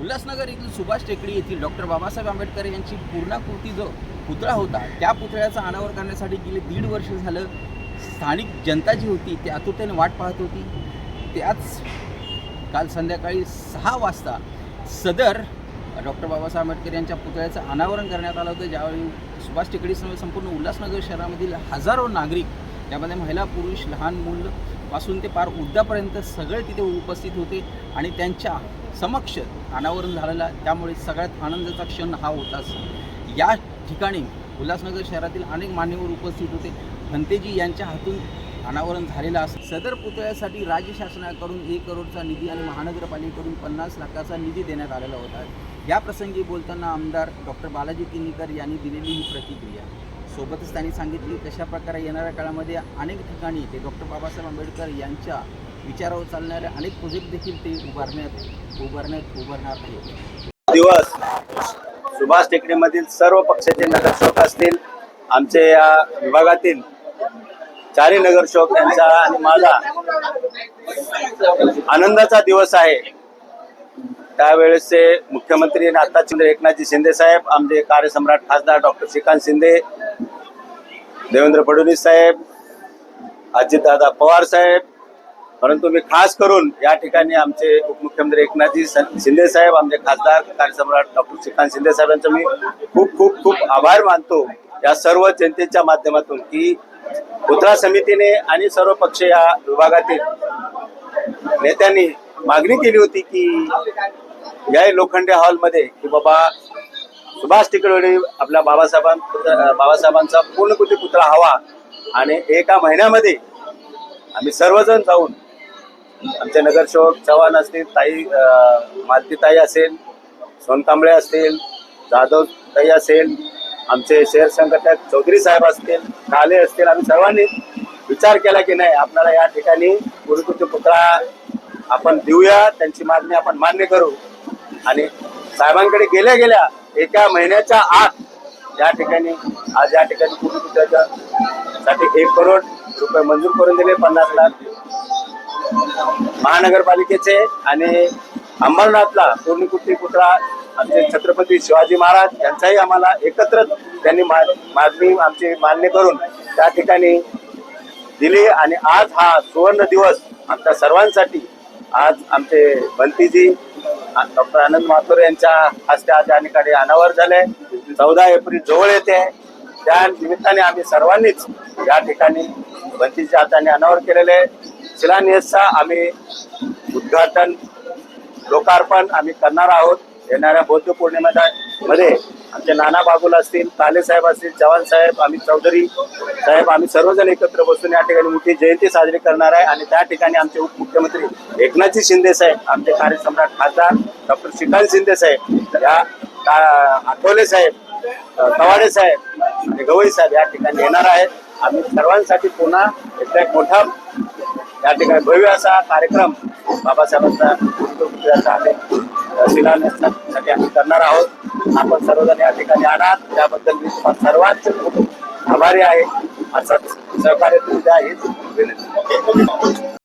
उल्हासनगर येथील सुभाष टेकडी येथील डॉक्टर बाबासाहेब आंबेडकर यांची पूर्णाकृती जो पुतळा होता त्या पुतळ्याचा अनावर करण्यासाठी गेले दीड वर्ष झालं स्थानिक जनता जी होती ती आतुरतेने वाट पाहत होती. त्याच काल संध्याकाळी सहा वाजता सदर डॉक्टर बाबासाहेब आंबेडकर यांच्या पुतळ्याचं अनावरण करण्यात आलं होतं. ज्यावेळी सुभाष टेकडीसमोर संपूर्ण उल्हासनगर शहरामधील हजारो नागरिक त्यामध्ये महिला पुरुष लहान मुलं पासून ते पार वृद्धापर्यंत सगळे तिथे उपस्थित होते आणि त्यांच्या समक्ष अनावरण झालेला त्यामुळे सगळ्यात आनंदाचा क्षण हा होताच. या ठिकाणी उल्हासनगर शहरातील अनेक मान्यवर उपस्थित होते. भंतेजी यांच्या हातून अनावरण झालेला असं सदर पुतळ्यासाठी राज्य शासनाकडून एक करोडचा निधी आणि महानगरपालिकेकडून पन्नास लाखाचा निधी देण्यात आलेला होता. या प्रसंगी बोलताना आमदार डॉक्टर बालाजी किनीकर यांनी दिलेली ही प्रतिक्रिया. सोबतच त्यांनी सांगितली कशा प्रकारे येणाऱ्या काळामध्ये अनेक ठिकाणी ते डॉक्टर बाबासाहेब आंबेडकर यांच्या विचारावर चालणारे अनेक प्रोजेक्ट देखील ते उभारण्यात उभारण्यात उभारणार आहे दिवस सुभाष टेकडीमधील सर्व पक्षाचे नगरसेवक असतील आमचे या विभागातील चारही नगरसेवक यांचा आणि माझा आनंदाचा दिवस आहे. त्यावेळेसचे मुख्यमंत्री आणि आताचे एकनाथजी शिंदे साहेब आमचे कार्यसम्राट खासदार डॉक्टर श्रीकांत शिंदे देवेंद्र फडणवीस साहेब अजितदादा पवार साहेब परंतु मी खास करून या ठिकाणी आमचे उपमुख्यमंत्री एकनाथजी शिंदे साहेब आमचे खासदार कार्यसम्राट डॉक्टर श्रीकांत शिंदे साहेबांचा मी खूप खूप खूप आभार मानतो या सर्व जनतेच्या माध्यमातून की पुतळा समितीने आणि सर्व पक्ष या विभागातील नेत्यांनी मागणी केली होती की या लोखंडे हॉलमध्ये की बाबा सुभाष टिकडवडे आपल्या बाबासाहेबां बाबासाहेबांचा पूर्णकृती पुतळा हवा आणि एका महिन्यामध्ये आम्ही सर्वजण जाऊन आमचे नगरसेवक चव्हाण असतील ताई मालती ताई असेल सोनकांबळे असतील जाधव ताई असेल आमचे शहर संघटक चौधरी साहेब असतील काले असतील आम्ही सर्वांनी विचार केला की नाही आपल्याला या ठिकाणी गुरुकृती पुतळा आपण देऊया त्यांची मागणी आपण मान्य करू. आणि साहेबांकडे गेल्या गेल्या एका महिन्याच्या आत या ठिकाणी आज या ठिकाणी गुरुकृत्याच्या साठी एक करोड रुपये मंजूर करून दिले पन्नास लाख. महानगरपालिकेचे आणि अंबरनाथला पूर्णकृती पुतळा आमचे छत्रपती शिवाजी महाराज यांचाही आम्हाला एकत्र त्यांनी मा- मागणी आमची मान्य करून त्या ठिकाणी दिली आणि आज हा सुवर्ण दिवस आमच्या सर्वांसाठी आज आमचे बंतीजी डॉक्टर आनंद माथुर यांच्या हस्ते आज या ठिकाणी अनावर झाले. चौदा एप्रिल जवळ येते. त्या निमित्ताने आम्ही सर्वांनीच या ठिकाणी बंतीच्या हाताने अनावर केलेले. शिलान्यासचा आम्ही उद्घाटन लोकार्पण आम्ही करणार आहोत. येणाऱ्या बौद्ध पौर्णिमेच्या मध्ये आमचे नाना बागुल असतील काले साहेब असतील चव्हाण साहेब आम्ही चौधरी साहेब आम्ही सर्वजण एकत्र बसून या ठिकाणी मोठी जयंती साजरी करणार आहे. आणि त्या ठिकाणी आमचे उपमुख्यमंत्री एकनाथजी शिंदे साहेब आमचे कार्यसम्राट खासदार डॉक्टर श्रीकांत शिंदे साहेब या का- आठवले साहेब अ, कवाडे साहेब आणि गवई साहेब या ठिकाणी येणार आहेत. आम्ही सर्वांसाठी पुन्हा एकदा एक मोठा या ठिकाणी भव्य असा कार्यक्रम बाबासाहेबांचा पुतळ्याचा आम्ही शिलान्यासाठी आम्ही करणार आहोत. आपण सर्वजण या ठिकाणी आणात त्याबद्दल मी सर्वात सर्वांचे खूप आभारी आहे. असंच सहकार्य तुम्ही द्या हीच विनंती.